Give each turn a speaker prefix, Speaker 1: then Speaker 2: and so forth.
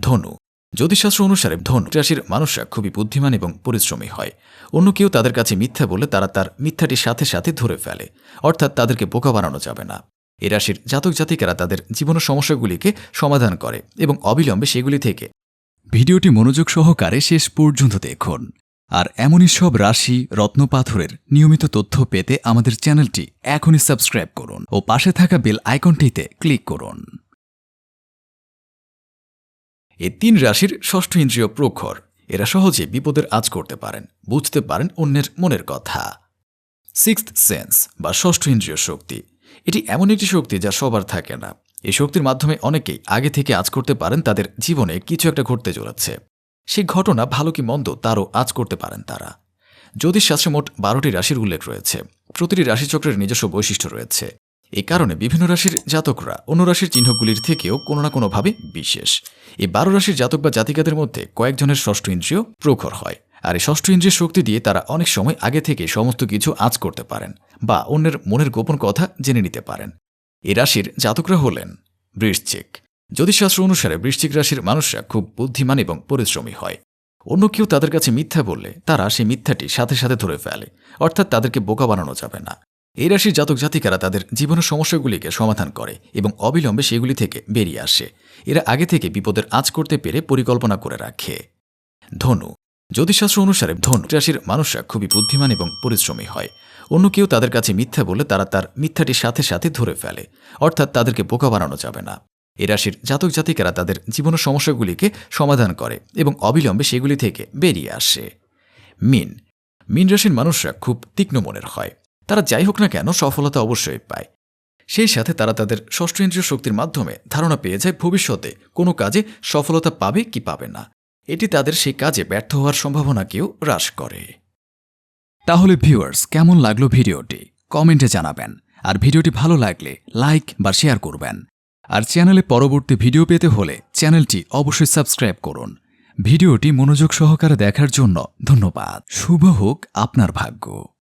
Speaker 1: ধনু। জ্যোতিষশাস্ত্র অনুসারে ধনু রাশির মানুষরা খুবই বুদ্ধিমান এবং পরিশ্রমী হয়। অন্য কেউ তাদের কাছে মিথ্যা বলে তারা তার মিথ্যাটির সাথে সাথে ধরে ফেলে। অর্থাৎ তাদেরকে বোকা বানানো যাবে না। এ রাশির জাতক জাতিকারা তাদের জীবন সমস্যাগুলিকে সমাধান করে এবং অবিলম্বে সেগুলি থেকে
Speaker 2: ভিডিওটি মনোযোগ সহকারে শেষ পর্যন্ত দেখুন। আর এমনই সব রাশি রত্নপাথরের নিয়মিত তথ্য পেতে আমাদের চ্যানেলটি এখনই সাবস্ক্রাইব করুন ও পাশে থাকা বেল আইকনটিতে ক্লিক করুন।
Speaker 1: এ তিন রাশির ষষ্ঠ ইন্দ্রিয় প্রখর। এরা সহজে বিপদের আজ করতে পারেন, বুঝতে পারেন অন্যের মনের কথা। সিক্সথ সেন্স বা ষষ্ঠ ইন্দ্রিয় শক্তি। এটি এমন একটি শক্তি যা সবার থাকে না। এই শক্তির মাধ্যমে অনেকেই আগে থেকে আজ করতে পারেন, তাদের জীবনে কিছু একটা ঘটতে চলেছে। সেই ঘটনা ভালো কি মন্দ তারও আজ করতে পারেন তারা। জ্যোতিষশাস্ত্রে মোট বারোটি রাশির উল্লেখ রয়েছে। প্রতিটি রাশিচক্রের নিজস্ব বৈশিষ্ট্য রয়েছে। এই কারণে বিভিন্ন রাশির জাতকরা অন্য রাশির চিহ্নগুলির থেকেও কোনো না কোনোভাবে বিশেষ। এই বারো রাশির জাতক বা জাতিকাদের মধ্যে কয়েকজনের ষষ্ঠ ইন্দ্রিয় প্রখর হয়, আর এই ষষ্ঠ ইন্দ্রিয় শক্তি দিয়ে তারা অনেক সময় আগে থেকে সমস্ত কিছু আজ করতে পারেন বা অন্যের মনের গোপন কথা জেনে নিতে পারেন। এ রাশির জাতকরা হলেন বৃশ্চিক। জ্যোতিষশাস্ত্র অনুসারে বৃশ্চিক রাশির মানুষরা খুব বুদ্ধিমান এবং পরিশ্রমী হয়। অন্য কেউ তাদের কাছে মিথ্যা বললে তারা সেই মিথ্যাটি সাথে সাথে ধরে ফেলে, অর্থাৎ তাদেরকে বোকা বানানো যাবে না। এই রাশির জাতক জাতিকারা তাদের জীবনের সমস্যাগুলিকে সমাধান করে এবং অবিলম্বে সেগুলি থেকে বেরিয়ে আসে। এরা আগে থেকে বিপদের আজ করতে পেরে পরিকল্পনা করে রাখে। ধনু, জ্যোতিষশাস্ত্র অনুসারে ধনু রাশির মানুষরা খুবই বুদ্ধিমান এবং পরিশ্রমী হয়। অন্য কেউ তাদের কাছে মিথ্যা বলে তারা তার মিথ্যাটির সাথে সাথে ধরে ফেলে, অর্থাৎ তাদেরকে বোকা বানানো যাবে না। এ রাশির জাতক জাতিকারা তাদের জীবনের সমস্যাগুলিকে সমাধান করে এবং অবিলম্বে সেগুলি থেকে বেরিয়ে আসে। মিন মিন রাশির মানুষরা খুব তীক্ষ্ণ মনের হয়। তারা যাই হোক না কেন সফলতা অবশ্যই পায়। সেই সাথে তারা তাদের ষষ্ঠ ইন্দ্রিয় শক্তির মাধ্যমে ধারণা পেয়ে যায় ভবিষ্যতে কোনো কাজে সফলতা পাবে কি পাবে না। এটি তাদের সেই কাজে ব্যর্থ হওয়ার সম্ভাবনাকেও হ্রাস করে।
Speaker 2: তাহলে ভিউয়ার্স, কেমন লাগল ভিডিওটি? কমেন্টে জানাবেন। আর ভিডিওটি ভালো লাগলে লাইক বা শেয়ার করবেন। আর চ্যানেলে পরবর্তী ভিডিও পেতে হলে চ্যানেলটি অবশ্যই সাবস্ক্রাইব করুন। ভিডিওটি মনোযোগ সহকারে দেখার জন্য ধন্যবাদ। শুভ হোক আপনার ভাগ্য।